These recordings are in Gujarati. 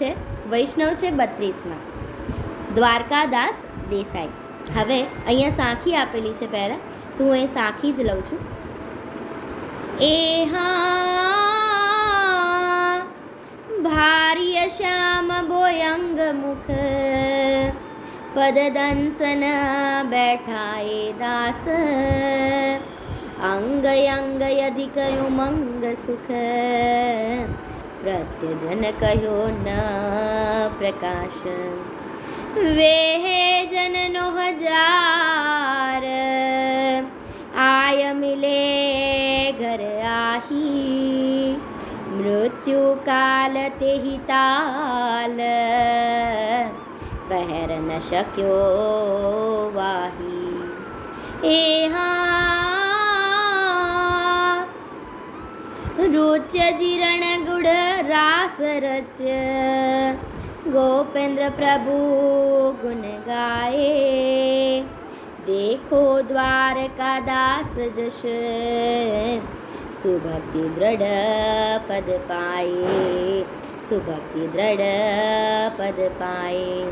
છે, વૈષ્ણવ છે બત્રીસમાં. દ્વારકાદાસ દેસાઈ. હવે અહીંયા સાખી આપેલી છે પહેલાં. તો હું એ સાખી જ લઉં છું. એ ભાર્ય શ્યામ બોયંગ મુખ. પદદંસન બેઠા એ દાસ. અંગ અંગ અધિક ઉમંગ સુખ. પ્રત્યજન કહ્યો ન, પ્રકાશ. વેહે જનનો હજાર, આય મિલે ઘર આહી. મૃત્યુ કાલ તે તાલ પહેર ન શક્યો વાહી. એ હા રુચ્ય જીરણ રાસ રચ ગોપેન્દ્ર પ્રભુ ગુણ ગાયે દેખો દ્વારકા દાસ જશ સુભક્તિ દ્રઢ પદ પાયે સુભક્તિ દ્રઢ પદ પાયે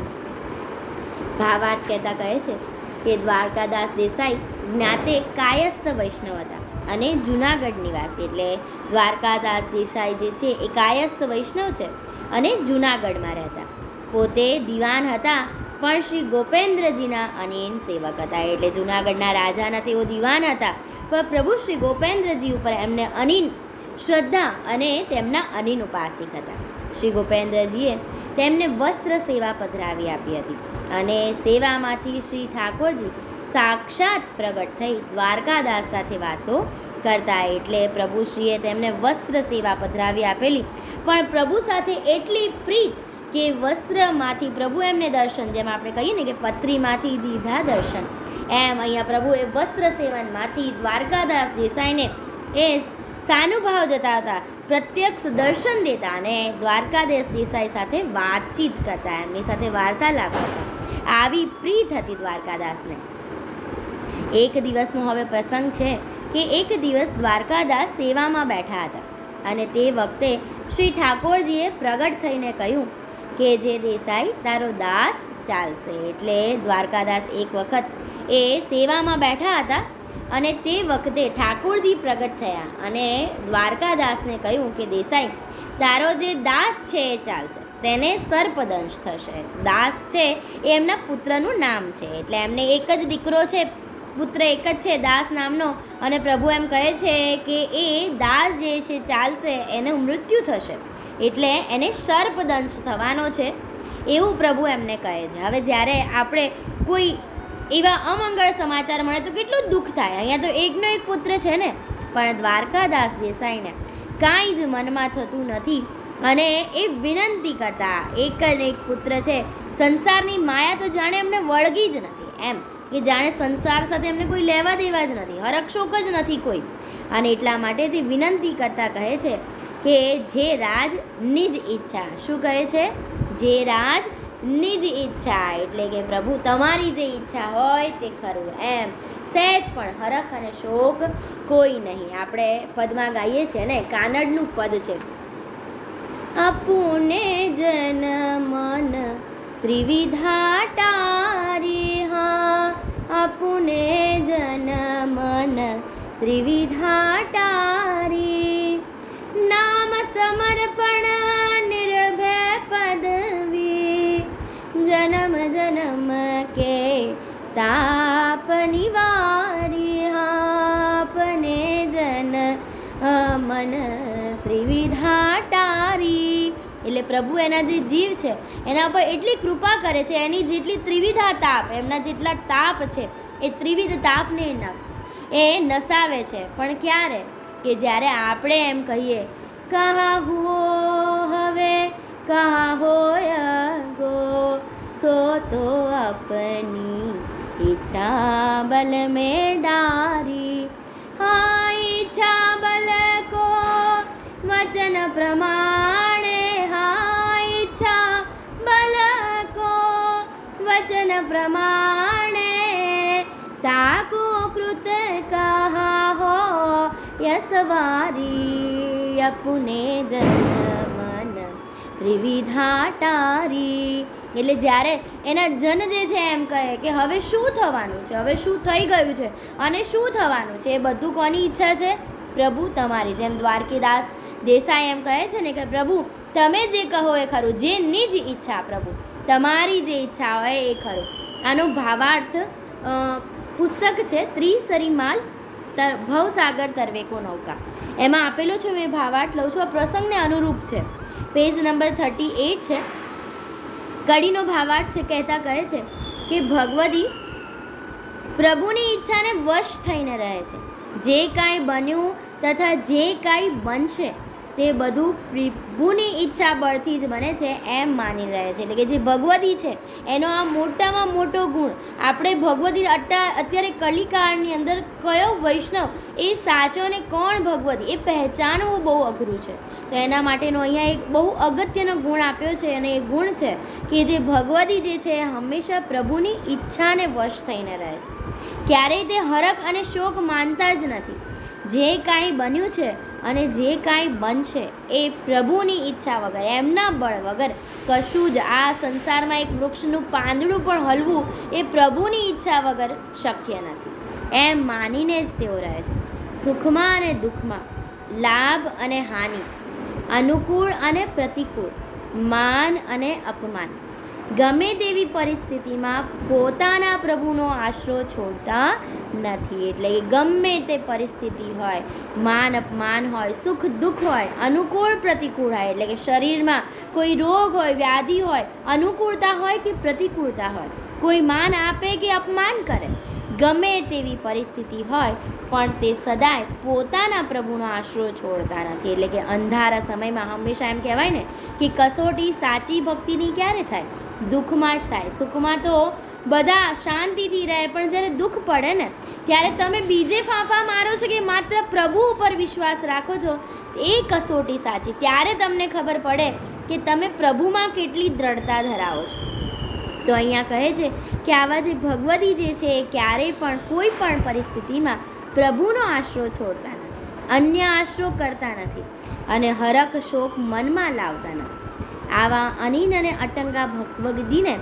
ભાવાર્થ કહેતા કહે છે કે દ્વારકાદાસ દેસાઈ જ્ઞાતે કાયસ્થ વૈષ્ણવ હતા। અને જુનાગઢ નિવાસી, એટલે દ્વારકાદાસ દેસાઈ જે છે એ કાયસ્થ વૈષ્ણવ છે અને જુનાગઢમાં રહેતા. પોતે દિવાન હતા, પણ શ્રી ગોપેન્દ્રજીના અનેન સેવક હતા. એટલે જુનાગઢના રાજાના તેઓ દિવાન હતા, પણ પ્રભુ શ્રી ગોપેન્દ્રજી ઉપર એમને અનિન શ્રદ્ધા અને તેમના અનિન ઉપાસિક હતા. શ્રી ગોપેન્દ્રજીએ તેમને વસ્ત્ર સેવા પધરાવી આપી હતી અને સેવામાંથી શ્રી ઠાકોરજી સાક્ષાત પ્રગટ થઈ દ્વારકાદાસ સાથે વાતો કરતા એટલે પ્રભુશ્રીએ તેમને વસ્ત્ર સેવા પધરાવી આપેલી. પણ પ્રભુ સાથે એટલી પ્રીત કે વસ્ત્રમાંથી પ્રભુ એમને દર્શન, જેમ આપણે કહીએ ને કે પત્રીમાંથી દીધા દર્શન. એમ અહીંયા પ્રભુએ વસ્ત્ર સેવનમાંથી દ્વારકાદાસ દેસાઈને એ સાનુભાવ જતાવતા, પ્રત્યક્ષ દર્શન દેતા અને દ્વારકાદાસ દેસાઈ સાથે વાતચીત કરતા, એમની સાથે વાર્તાલાપ કરતા. આવી પ્રીત હતી દ્વારકાદાસને. એક દિવસનો હવે પ્રસંગ છે કે એક દિવસ દ્વારકાદાસ સેવામાં બેઠા હતા અને તે વખતે શ્રી ઠાકોરજીએ પ્રગટ થઈને કહ્યું કે જે દેસાઈ, તારો દાસ ચાલશે. એટલે દ્વારકાદાસ એક વખત એ સેવામાં બેઠા હતા અને તે વખતે ઠાકોરજી પ્રગટ થયા અને દ્વારકાદાસને કહ્યું કે, દેસાઈ, તારો જે દાસ છે એ ચાલશે. તેને સર્પદંશ થશે. દાસ છે એ એમના પુત્રનું નામ છે. એટલે એમને એક જ દીકરો છે પુત્ર એક જ છે, દાસ નામનો. અને પ્રભુ એમ કહે છે કે એ દાસ જે છે, ચાલશે, એને મૃત્યુ થશે. એટલે એને સર્પદંશ થવાનો છે. એવું પ્રભુ એમને કહે છે. હવે જ્યારે આપણે કોઈ એવા અમંગળ સમાચાર મળે તો કેટલું દુઃખ થાય. અહીંયા તો એકનો એક પુત્ર છે ને. પણ દ્વારકાદાસ દેસાઈને કાંઈ જ મનમાં થતું નથી. અને એ વિનંતી કરતા, એક જ એક પુત્ર છે. સંસારની માયા તો જાણે એમને વળગી જ નથી. એમ કે જાણે સંસાર સાથે એમને કોઈ લેવા દેવા જ નથી હરક્ષોક જ નથી કોઈ. અને એટલા માટે તે વિનંતી કરતા કહે છે કે જે રાજ નિજ ઈચ્છા. શું કહે છે? જે રાજ નિજ ઈચ્છા, એટલે કે પ્રભુ તમારી જે ઈચ્છા હોય તે ખરું. એમ, સહેજ પણ હરખ અને શોક કોઈ નહીં. આપણે પદમાં ગાઈએ છીએ ને, કાનડનું પદ છે. અપુને જન મન ત્રિવિધા ટારી હા અપુને જન મન ત્રિવિધા ટારી નામ સમર્પણ નિર્ભય પદવી જનમ જનમ કે તાપ પ્રભુ એના જે જીવ છે, એના પર એટલી કૃપા કરે છે, એની જેટલી ત્રિવિધા તાપ, એમના જેટલા તાપ છે, એ ત્રિવિધ તાપને એના એ નસાવે છે. પણ ક્યારે? કે જ્યારે આપણે એમ કહીએ કહા હુઓ હવે કહા હોય ગો, સો તો આપની ઈચ્છા બલ મેં ડારી પ્રમાણે તાકો કૃત કહા હો યસવારી અપુને જન્મન ત્રિવિધા એટલે જ્યારે એના જન જે છે એમ કહે કે હવે શું થવાનું છે, હવે શું થઈ ગયું છે અને શું થવાનું છે એ બધું કોની ઈચ્છા છે? પ્રભુ તમારી જેમ દ્વારકીદાસ દેસાઈ એમ કહે છે ને કે પ્રભુ તમે જે કહો એ ખરું, જેની જ ઈચ્છા પ્રભુ. તમારી જે ઈચ્છા હોય એ ખરું આનો ભાવાર્થ પુસ્તક છે ત્રિસરીમાલ તર, ભવસાગર તરવેકો નૌકા. એમાં આપેલો છે, મેં ભાવાર્થ લઉં છું. આ પ્રસંગને અનુરૂપ છે. પેજ નંબર થર્ટી એટ છે. કડીનો ભાવાર્થ છે, કહેતા કહે છે કે ભગવદી પ્રભુની ઈચ્છાને વશ થઈને રહે છે. જે કાંઈ બન્યું તથા જે કાંઈ બનશે તે બધું પ્રભુની ઈચ્છા બળથી જ બને છે એમ માની રહે છે. એટલે કે જે ભગવતી છે, એનો આ મોટામાં મોટો ગુણ, આપણે ભગવતી અટા અત્યારે કલિકાળની અંદર કયો વૈષ્ણવ, એ સાચો ને કોણ ભગવતી, એ પહેચાનવું બહુ અઘરું છે. તો એના માટેનો અહીંયા એક બહુ અગત્યનો ગુણ આપ્યો છે અને એ ગુણ છે કે જે ભગવતી જે છે, એ હંમેશા પ્રભુની ઈચ્છાને વશ થઈને રહે છે. ક્યારેય તે હરખ અને શોક માનતા જ નથી. જે કાંઈ બન્યું છે અને જે કાંઈ બનશે એ પ્રભુની ઈચ્છા વગર, એમના બળ વગર કશું જ. આ સંસારમાં એક વૃક્ષનું પાંદડું પણ હલવું એ પ્રભુની ઈચ્છા વગર શક્ય નથી. એમ માનીને જ તેઓ રહે છે. સુખમાં અને દુઃખમાં લાભ અને હાનિ, અનુકૂળ અને પ્રતિકૂળ, માન અને અપમાન. ગમે તેવી પરિસ્થિતિમાં પોતાના પ્રભુનો આશરો છોડતા નથી. એટલે કે ગમે તે પરિસ્થિતિ હોય, માન અપમાન હોય, સુખ દુઃખ હોય, અનુકૂળ પ્રતિકૂળ હોય, એટલે કે શરીરમાં કોઈ રોગ હોય, વ્યાધિ હોય, અનુકૂળતા હોય કે પ્રતિકૂળતા હોય, કોઈ માન આપે કે અપમાન કરે ગમે તેવી પરિસ્થિતિ હોય, પણ તે સદાય પોતાના પ્રભુનો આશરો છોડતા નથી. એટલે કે અંધારા સમયમાં હંમેશા એમ કહેવાય ને કે કસોટી સાચી ભક્તિની ક્યારે થાય? દુઃખમાં જ થાય. સુખમાં તો બધા શાંતિથી રહે, પણ જ્યારે દુઃખ પડે ને, ત્યારે તમે બીજે ફાંફા મારો છો કે માત્ર પ્રભુ ઉપર વિશ્વાસ રાખો છો? એ કસોટી સાચી. ત્યારે તમને ખબર પડે કે તમે પ્રભુમાં કેટલી દ્રઢતા ધરાવો છો. તો અહીંયા કહે છે કે આવા જે ભગવદી જે છે એ ક્યારેય પણ કોઈ પણ પરિસ્થિતિમાં પ્રભુનો આશરો છોડતા નથી, અન્ય આશરો કરતા નથી અને હરક શોક મનમાં લાવતા નથી. આવા અનિન અને અટંગા ભગવદીને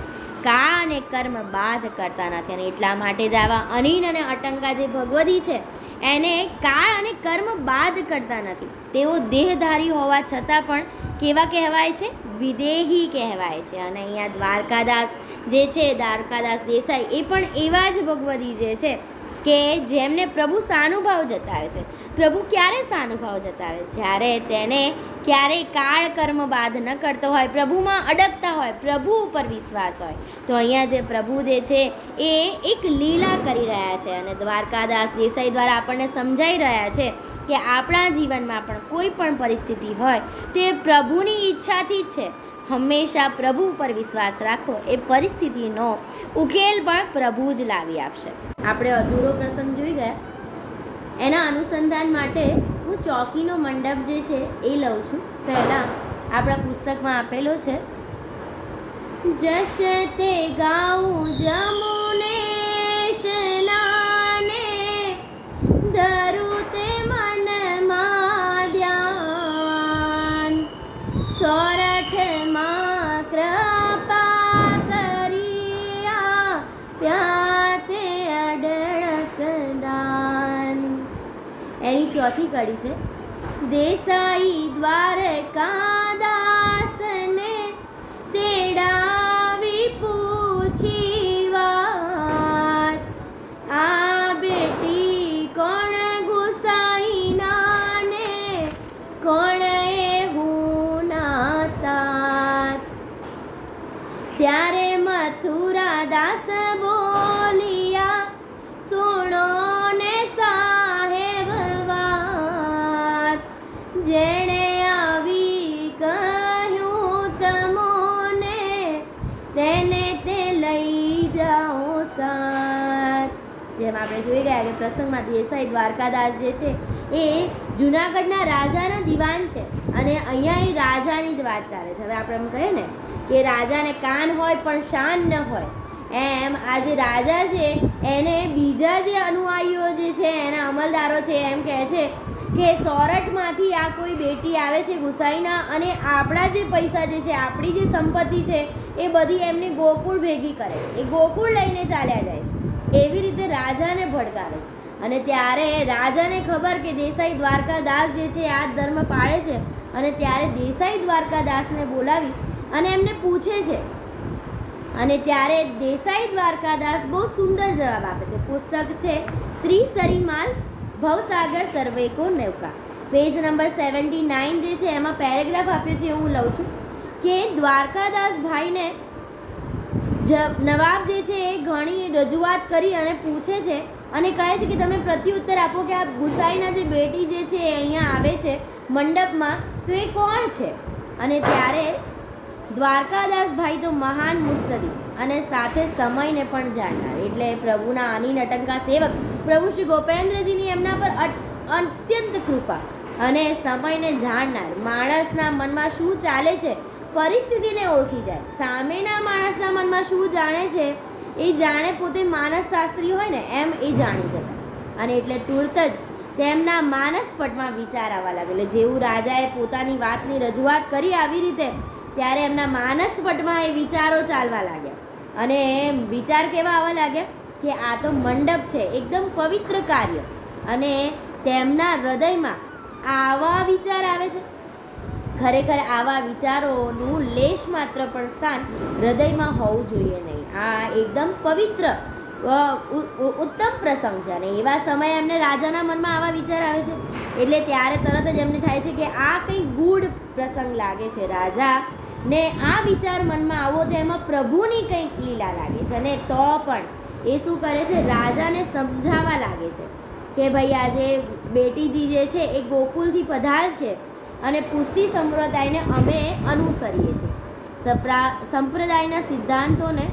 કા અને કર્મ બાધ કરતા નથી અને એટલા માટે જ આવા અનિન અને અટંગા જે ભગવદી છે એને કાળ અને કર્મ બાદ કરતા નથી. તેઓ દેહધારી હોવા છતાં પણ કેવા કહેવાય છે? વિદેહી કહેવાય છે. અને અહીંયા દ્વારકાદાસ જે છે, દ્વારકાદાસ દેસાઈ, એ પણ એવા જ ભગવદી જે છે કે જેમને પ્રભુ સાનુભાવ જતાવે છે. પ્રભુ ક્યારે સાનુભાવ જતાવે? જ્યારે તેને ક્યારેય કાળ કર્મ બાદ ન કરતો હોય, પ્રભુમાં અડકતા હોય, પ્રભુ ઉપર વિશ્વાસ હોય, તો અહીંયા જે પ્રભુ જે છે એ એક લીલા કરી રહ્યા છે અને દ્વારકાદાસ દેસાઈ દ્વારા આપણને સમજાઈ રહ્યા છે કે આપણા જીવનમાં પણ કોઈ પણ પરિસ્થિતિ હોય, તે પ્રભુની ઈચ્છાથી જ છે. હંમેશા પ્રભુ ઉપર વિશ્વાસ રાખો, એ પરિસ્થિતિનો ઉકેલ પણ પ્રભુ જ લાવી આપશે. આપણે અધૂરો પ્રસંગ જોઈ ગયા. એના અનુસંધાન માટે હું ચોકીનો મંડપ જે છે એ લઉં છું. પહેલાં આપણા પુસ્તકમાં આપેલો છે. જશ તે ગાઉં જમુને ચોથી કડી છે. દેસાઈ દ્વારકાદાસને આપણે જોઈ ગયા કે પ્રસંગમાં દેસાઈ દ્વારકાદાસ જે છે, એ જુનાગઢના રાજાના દિવાન છે. અને અહીંયા એ રાજાની જ વાત ચાલે છે. હવે આપણે એમ કહીએ ને કે રાજાને કાન હોય પણ શાન ન હોય. એમ આ જે રાજા છે, એને બીજા જે અનુયાયીઓ જે છે, એના અમલદારો છે, એમ કહે છે કે સોરઠમાંથી આ કોઈ બેટી આવે છે ગુસાઈના અને આપણા જે પૈસા જે છે, આપણી જે સંપત્તિ છે, એ બધી એમની ગોકુળ ભેગી કરે છે. એ ગોકુળ લઈને ચાલ્યા જાય છે. એવી રીતે રાજાને ભડકાવે છે. અને ત્યારે રાજાને ખબર કે દેસાઈ દ્વારકાદાસ જે છે, આ ધર્મ પાળે છે. અને ત્યારે દેસાઈ દ્વારકાદાસને બોલાવી અને એમને પૂછે છે. અને ત્યારે દેસાઈ દ્વારકાદાસ બહુ સુંદર જવાબ આપે છે. પુસ્તક છે, ત્રિસરીમાલ ભવસાગર તરવેકો નૌકા. પેજ નંબર સેવન્ટી નાઇન જે છે, એમાં પેરેગ્રાફ આપ્યો છે હું લઉં છું. કે દ્વારકાદાસ ભાઈને જ નવાબ જે છે એ ઘણી રજૂઆત કરી અને પૂછે છે અને કહે છે કે તમે પ્રત્યુત્તર આપો કે આ ગુસાઈના જે બેટી જે છે એ અહીંયા આવે છે મંડપમાં, તો એ કોણ છે? અને ત્યારે દ્વારકાદાસ ભાઈ તો મહાન મુસ્તદી અને સાથે સમયને પણ જાણનાર. એટલે પ્રભુના આની નટંકા સેવક પ્રભુ શ્રી ગોપેન્દ્રજીની એમના પર અત્યંત કૃપા અને સમયને જાણનાર. માણસના મનમાં શું ચાલે છે? પરિસ્થિતિને ઓળખી જાય. સામેના માણસના મનમાં શું જાણે છે? એ જાણે પોતે માનસ શાસ્ત્રી હોય ને, એમ એ જાણી જતા અને એટલે તુરત જ તેમના માનસપટમાં વિચાર આવવા લાગે. એટલે જેવું રાજાએ પોતાની વાતની રજૂઆત કરી આવી રીતે, ત્યારે એમના માનસ પટમાં એ વિચારો ચાલવા લાગ્યા. અને વિચાર કેવા આવવા લાગ્યા? કે આ તો મંડપ છે, એકદમ પવિત્ર કાર્ય. અને તેમના હૃદયમાં આવા વિચાર આવે છે. ખરેખર આવા વિચારોનું લેશ માત્ર પણ સ્થાન હૃદયમાં હોવું જોઈએ નહીં. આ એકદમ પવિત્ર ઉત્તમ પ્રસંગ છે અને એવા સમયે એમને રાજાના મનમાં આવા વિચાર આવે છે. એટલે ત્યારે તરત જ એમને થાય છે કે આ કંઈક ગૂઢ પ્રસંગ લાગે છે. રાજા ને આ વિચાર મનમાં આવો તો એમાં પ્રભુની કંઈક લીલા લાગે છે અને તો પણ એ શું કરે છે? રાજાને સમજાવવા લાગે છે કે ભાઈ આજે બેટીજી જે છે એ ગોકુલથી પધાર છે. અને પુષ્ટિ સંપ્રદાયને અમે અનુસરીએ છીએ. સંપ્રદાયના સિદ્ધાંતોને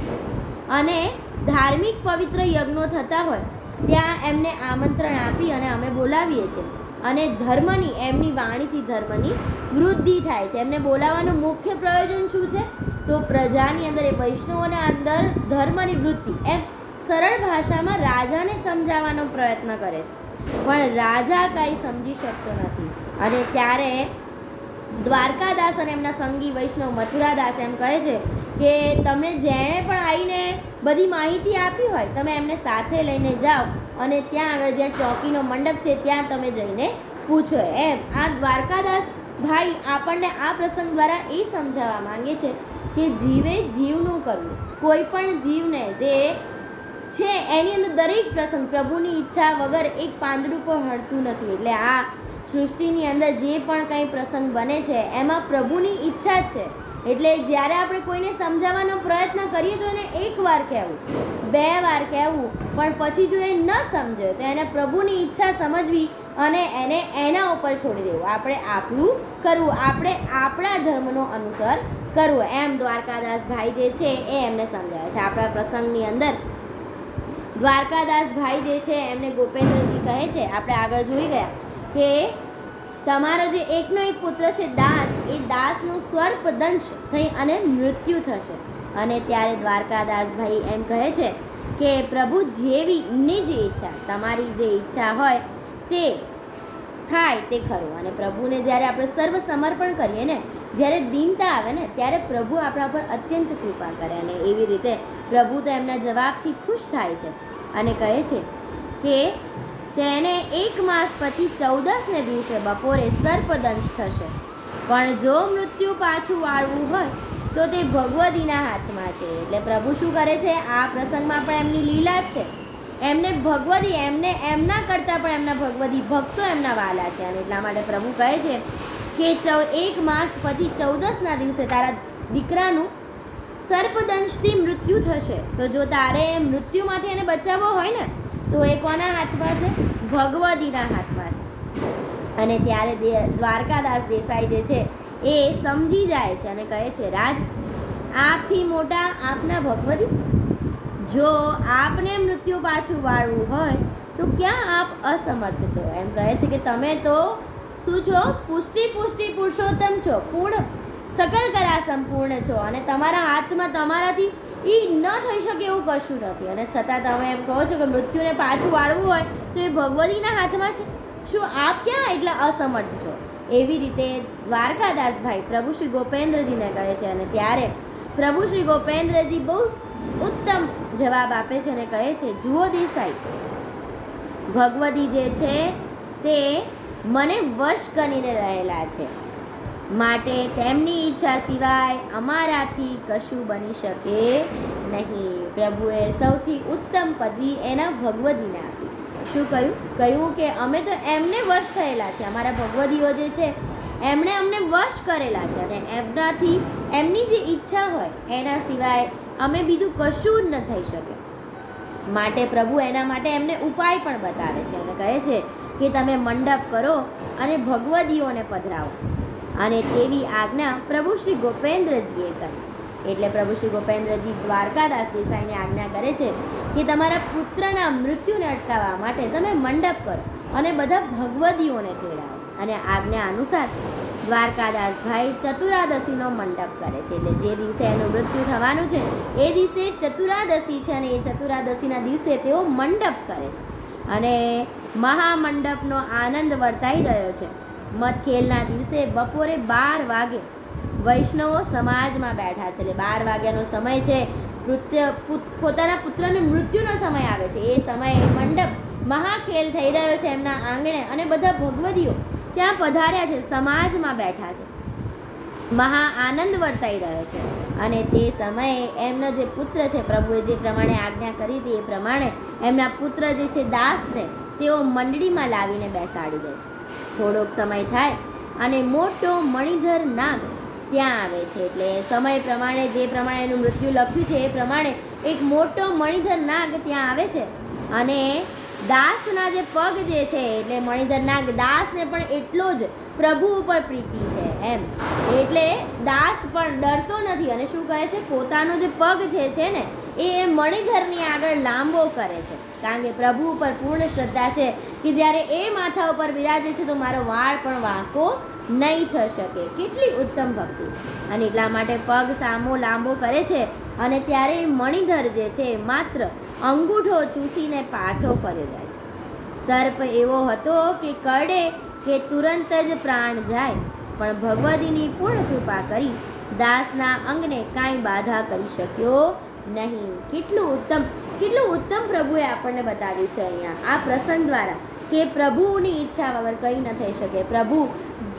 અને ધાર્મિક પવિત્ર યજ્ઞો થતા હોય, ત્યાં એમને આમંત્રણ આપી અને અમે બોલાવીએ છીએ. અને ધર્મની, એમની વાણીથી ધર્મની વૃદ્ધિ થાય છે. એમને બોલાવવાનું મુખ્ય પ્રયોજન શું છે? તો પ્રજાની અંદર એ વૈષ્ણવોના અંદર ધર્મની વૃદ્ધિ. એમ સરળ ભાષામાં રાજાને સમજાવવાનો પ્રયત્ન કરે છે. પણ રાજા કાંઈ સમજી શકતો નથી. અને ત્યારે દ્વારકાદાસ અને એમના સંગી વૈષ્ણવ મથુરાદાસ એમ કહે છે કે તમે જેણે પણ આવીને બધી માહિતી આપી હોય, તમે એમને સાથે લઈને જાઓ અને ત્યાં આગળ જ્યાં ચોકીનો મંડપ છે, ત્યાં તમે જઈને પૂછો એમ. આ દ્વારકાદાસ ભાઈ આપણને આ પ્રસંગ દ્વારા એ સમજાવવા માંગે છે કે જીવે જીવનું કરવું. કોઈ પણ જીવને જે છે, એની અંદર દરેક પ્રસંગ પ્રભુની ઈચ્છા વગર એક પાંદડું પણ હળતું નથી. એટલે આ સૃષ્ટિની અંદર જે પણ કંઈ પ્રસંગ બને છે, એમાં પ્રભુની ઈચ્છા જ છે. એટલે જ્યારે આપણે કોઈને સમજાવવાનો પ્રયત્ન કરીએ તો એને એક વાર કહેવું, બે વાર કહેવું, પણ પછી જો એ ન સમજે, તો એને પ્રભુની ઈચ્છા સમજવી અને એને એના ઉપર છોડી દેવું. આપણે આપણું કરવું, આપણે આપણા ધર્મનો અનુસર કરવો. એમ દ્વારકાદાસ ભાઈ જે છે, એ એમને સમજાવે છે. આપણા પ્રસંગની અંદર દ્વારકાદાસ ભાઈ જે છે, એમને ગોપેન્દ્રજી કહે છે. આપણે આગળ જોઈ ગયા. કે તમારો જે એકનો એક પુત્ર છે દાસ, એ દાસનું સ્વર્પદંશ થઈ અને મૃત્યુ થશે. અને ત્યારે દ્વારકાદાસભાઈ એમ કહે છે કે, પ્રભુ, જેવી નિજ ઈચ્છા, તમારી જે ઈચ્છા હોય તે થાય તે ખરું. અને પ્રભુને જ્યારે આપણે સર્વ સમર્પણ કરીએ ને, જ્યારે દીનતા આવે ને, ત્યારે પ્રભુ આપણા પર અત્યંત કૃપા કરે અને એવી રીતે પ્રભુ તો એમના જવાબથી ખુશ થાય છે. અને કહે છે કે તેને એક માસ પછી ચૌદસને દિવસે બપોરે સર્પદંશ થશે. પણ જો મૃત્યુ પાછું વાળવું હોય, તો તે ભગવતીના હાથમાં છે. એટલે પ્રભુ શું કરે છે? આ પ્રસંગમાં પણ એમની લીલા જ છે. એમને ભગવતી એમને એમના કરતાં પણ એમના ભગવતી ભક્તો એમના વાલા છે. અને એટલા માટે પ્રભુ કહે છે કે ચૌ, એક માસ પછી ચૌદસના દિવસે તારા દીકરાનું સર્પદંશથી મૃત્યુ થશે. તો જો તારે મૃત્યુમાંથી એને બચાવવો હોય ને તો એ કોના હાથમાં છે? ભગવતીના હાથમાં છે. અને ત્યારે દ્વારકાદાસ દેસાઈ જે છે, એ સમજી જાય છે અને કહે છે, રાજ, આપથી મોટા આપના ભગવતી? જો આપને મૃત્યુ પાછું વાળવું હોય, તો ક્યાં આપ અસમર્થ છો? એમ કહે છે કે, તમે તો શું છો? પુષ્ટિ પુષ્ટિ, પુરુષોત્તમ છો. પૂર્ણ, સકલ કરા સંપૂર્ણ છો અને તમારા હાથમાં તમારાથી એ ન થઈ શકે એવું કશું નથી. અને છતાં તમે એમ કહો છો કે મૃત્યુને પાછું વાળવું હોય, તો એ ભગવતીના હાથમાં છે. શું આપ ક્યાં એટલા અસમર્થ છો? એવી રીતે દ્વારકાદાસભાઈ પ્રભુ શ્રી ગોપેન્દ્રજીને કહે છે અને ત્યારે પ્રભુ શ્રી ગોપેન્દ્રજી બહુ ઉત્તમ જવાબ આપે છે અને કહે છે, જુઓ દેસાઈ, ભગવતી જે છે તે મને વશ કરીને રહેલા છે. માટે તેમની ઈચ્છા સિવાય અમારાથી કશું બની શકે નહીં. પ્રભુએ સૌથી ઉત્તમ પદવી એના ભગવદીને આપી. શું કહ્યું? કહ્યું કે અમે તો એમને વશ થયેલા છે. અમારા ભગવદીઓ જે છે, એમણે અમને વશ કરેલા છે અને એમનાથી એમની જે ઈચ્છા હોય, એના સિવાય અમે બીજું કશું જ ન થઈ શકે. માટે પ્રભુ એના માટે એમને ઉપાય પણ બતાવે છે અને કહે છે કે તમે મંડપ કરો અને ભગવદીઓને પધરાવો. અને તેવી આજ્ઞા પ્રભુ શ્રી ગોપેન્દ્રજીએ કરી. એટલે પ્રભુ શ્રી ગોપેન્દ્રજી દ્વારકાદાસ દેસાઈને આજ્ઞા કરે છે કે તમારા પુત્રના મૃત્યુને અટકાવવા માટે તમે મંડપ કરો અને બધા ભગવદીઓને તેડાવો. અને આજ્ઞા અનુસાર દ્વારકાદાસભાઈ ચતુરાદશીનો મંડપ કરે છે. એટલે જે દિવસે એનું મૃત્યુ થવાનું છે, એ દિવસે ચતુરાદશી છે અને એ ચતુરાદશીના દિવસે તેઓ મંડપ કરે છે. અને મહામંડપનો આનંદ વર્તાઈ રહ્યો છે. મતખેલના દિવસે બપોરે બાર વાગે વૈષ્ણવો સમાજમાં બેઠા છે. એટલે બાર વાગ્યાનો સમય છે. પુત- પોતાના પુત્રનું મૃત્યુનો સમય આવે છે. એ સમયે મંડપ મહાખેલ થઈ રહ્યો છે એમના આંગણે અને બધા ભગવદીઓ ત્યાં પધાર્યા છે, સમાજમાં બેઠા છે. મહા આનંદ વર્તાઈ રહ્યો છે. અને તે સમયે એમનો જે પુત્ર છે, પ્રભુએ જે પ્રમાણે આજ્ઞા કરી હતી એ પ્રમાણે એમના પુત્ર જે છે, દાસને તેઓ મંડળીમાં લાવીને બેસાડી દે છે. થોડોક સમય થાય અને મોટો મણિધર નાગ ત્યાં આવે છે. એટલે સમય પ્રમાણે, જે પ્રમાણે એનું મૃત્યુ લખ્યું છે, એ પ્રમાણે એક મોટો મણિધર નાગ ત્યાં આવે છે. અને દાસના જે પગ જે છે, એટલે મણિધર નાગ દાસને પણ એટલો જ પ્રભુ ઉપર પ્રીતિ છે, એમ. એટલે દાસ પણ ડરતો નથી અને શું કહે છે, પોતાનો જે પગ જે છે ને, એ મણિધરની આગળ લાંબો કરે છે. કારણ કે પ્રભુ ઉપર પૂર્ણ શ્રદ્ધા છે કે જ્યારે એ માથા ઉપર બિરાજે છે તો મારો વાળ પણ વાંકો નહીં થઈ શકે. કેટલી ઉત્તમ ભક્તિ. અને એટલા માટે પગ સામો લાંબો કરે છે અને ત્યારે મણિધર જે છે માત્ર અંગૂઠો ચૂસીને પાછો ફર્યો જાય છે. સર્પ એવો હતો કે કરડે કે તુરંત જ પ્રાણ જાય, પણ ભગવતીની પૂર્ણ કૃપા કરી દાસના અંગને કાંઈ બાધા કરી શક્યો નહીં. કેટલું ઉત્તમ કેટલું ઉત્તમ પ્રભુએ આપણને બતાવ્યું છે અહીંયા. આ પ્રસંગ દ્વારા કે પ્રભુની ઈચ્છા વગર કંઈ ન થઈ શકે. પ્રભુ,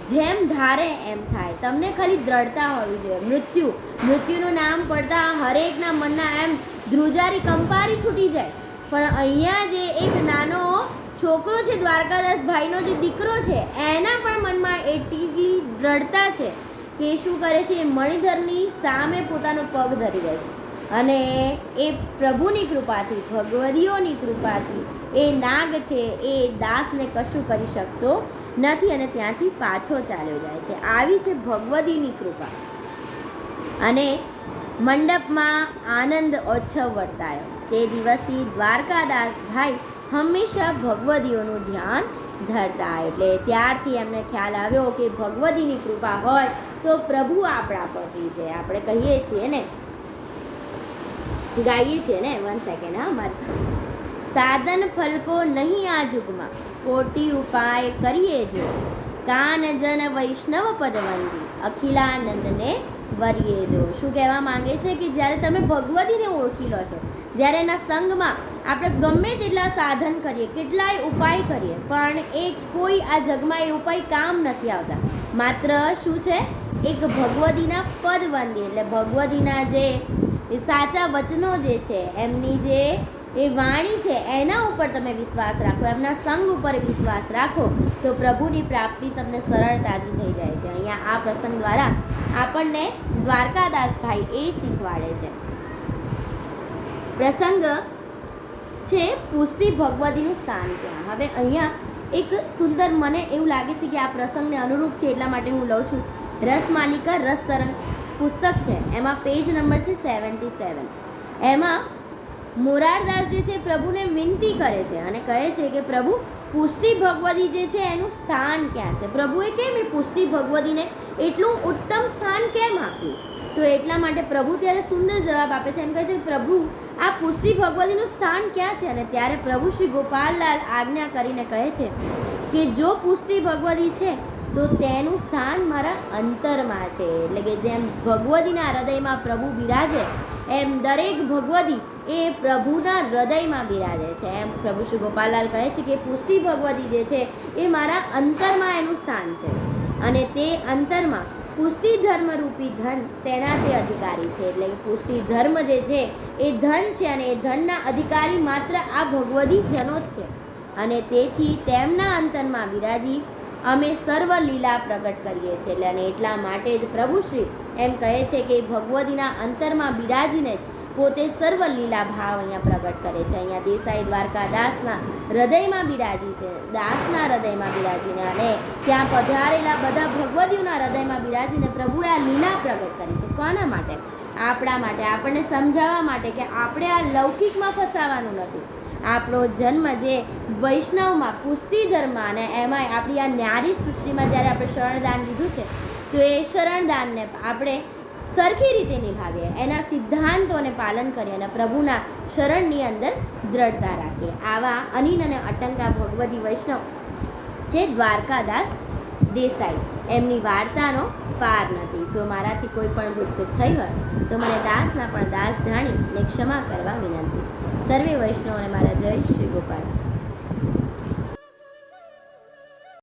જેમ ધારે એમ થાય. તમને ખાલી દ્રઢતા હોવી જોઈએ. મૃત્યુ, મૃત્યુનું નામ પડતા હરેકના મનના એમ ધ્રુજારી કંપારી છૂટી જાય. પણ અહીંયા જે એક નાનો છોકરો છે, દ્વારકાદાસ ભાઈનો જે દીકરો છે, એના પણ મનમાં એટલી દ્રઢતા છે કે શું કરે છે? મણિધરની સામે પોતાનો પગ ધરી દે છે. અને એ પ્રભુની કૃપાથી, ભગવદીઓની કૃપાથી, એ નાગ છે, એ દાસને કશું કરી શકતો નથી અને ત્યાંથી પાછો ચાલ્યો જાય છે. આવી છે ભગવદીની કૃપા. અને મંડપમાં આનંદ ઓછવ વર્તાયો. તે દિવસથી દ્વારકાદાસ ભાઈ હંમેશા ભગવદીઓનું ધ્યાન ધરતા એટલે ત્યારથી એમને ખ્યાલ આવ્યો કે ભગવદીની કૃપા હોય તો પ્રભુ આપણા પરથી છે આપણે કહીએ છીએ ને ગાઈએ છીએ ને? વન સેકન્ડ હા, મારે. સાધન ફલકો નહીં આ જુગમાં. કોટી ઉપાય કરીએ જો. કાન જન વૈષ્ણવ પદવંદી. અખિલાનંદને વરીએ જો. શું કહેવા માંગે છે કે જ્યારે તમે ભગવતીને ઓળખી લો છો, જ્યારે એના સંગમાં આપણે ગમે તેટલા સાધન કરીએ, કેટલાય ઉપાય કરીએ, પણ એ કોઈ આ જગમાં એ ઉપાય કામ નથી આવતા. માત્ર શું છે? એક ભગવતીના પદવંદી. એટલે ભગવતીના જે એ સાચા વચનો જે છે, એમની જે એ વાણી છે, એના ઉપર તમે વિશ્વાસ રાખો, એમના સંગ ઉપર વિશ્વાસ રાખો, તો પ્રભુની પ્રાપ્તિ તમને સરળતાથી થઈ જાય છે. અહીંયા આ પ્રસંગ દ્વારા આપણને દ્વારકાદાસભાઈ એ શીખવાડે છે. પ્રસંગ છે, પુષ્ટિ ભગવતીનું સ્થાન ત્યાં. હવે અહીંયા એક સુંદર મને એવું લાગે છે કે આ પ્રસંગને અનુરૂપ છે, એટલા માટે હું લઉં છું. રસ માલિકા, રસ તરંગ. પુસ્તક છે. એમાં પેજ નંબર છે સેવન્ટી સેવન એમાં મોરારદાસ જે છે પ્રભુને વિનંતી કરે છે અને કહે છે કે પ્રભુ, પુષ્ટિ ભગવતી જે છે એનું સ્થાન ક્યાં છે? પ્રભુએ કેમ એ પુષ્ટિ ભગવતીને એટલું ઉત્તમ સ્થાન કેમ આપ્યું? તો એટલા માટે પ્રભુ ત્યારે સુંદર જવાબ આપે છે. એમ કહે છે પ્રભુ, આ પુષ્ટિ ભગવતીનું સ્થાન ક્યાં છે? અને ત્યારે પ્રભુ શ્રી ગોપાલલાલ આજ્ઞા કરીને કહે છે કે જો પુષ્ટિ ભગવતી છે તો તેનું સ્થાન મારા અંતરમાં છે. એટલે કે જેમ ભગવતીના હૃદયમાં પ્રભુ બિરાજે, એમ દરેક ભગવતી એ પ્રભુના હૃદયમાં બિરાજે છે. એમ પ્રભુ શ્રી ગોપાલલાલ કહે છે કે પુષ્ટિ ભગવતી જે છે, એ મારા અંતરમાં એનું સ્થાન છે. અને તે અંતરમાં પુષ્ટિ ધર્મરૂપી ધન તેના તે અધિકારી છે. એટલે કે પુષ્ટિ ધર્મ જે છે, એ ધન છે અને એ ધનના અધિકારી માત્ર આ ભગવદી જનો જ છે. અને તેથી તેમના અંતરમાં બિરાજી અમે સર્વ લીલા પ્રગટ કરીએ છીએ. એટલે અને એટલા માટે જ પ્રભુશ્રી એમ કહે છે કે ભગવતીના અંતરમાં બિરાજીને જ પોતે સર્વ લીલા ભાવ અહીંયા પ્રગટ કરે છે. અહીંયા દેસાઈ દ્વારકા દાસના હૃદયમાં બિરાજી છે. દાસના હૃદયમાં બિરાજીને અને ત્યાં પધારેલા બધા ભગવતીઓના હૃદયમાં બિરાજીને પ્રભુએ આ લીલા પ્રગટ કરી છે. કોના માટે? આપણા માટે. આપણને સમજાવવા માટે કે આપણે આ લૌકિકમાં ફસાવાનું નથી. આપણો જન્મ જે વૈષ્ણવમાં પુષ્ટિ ધર્મ અને એમાંય આપણી આ ન્યારી સૃષ્ટિમાં જ્યારે આપણે શરણદાન લીધું છે, તો એ શરણદાનને આપણે સરખી રીતે નિભાવીએ, એના સિદ્ધાંતોને પાલન કરીએ અને પ્રભુના શરણની અંદર દ્રઢતા રાખીએ. આવા અનિન અને અટંકા ભગવતી વૈષ્ણવ જે દ્વારકાદાસ દેસાઈ, એમની વાર્તાનો પાર નથી. જો મારાથી કોઈ પણ ભૂલચૂક થઈ હોય, તો મને દાસના પણ દાસ જાણી ને ક્ષમા કરવા વિનંતી. સર્વે વૈષ્ણવોને મારા જય શ્રી ગોપાલ.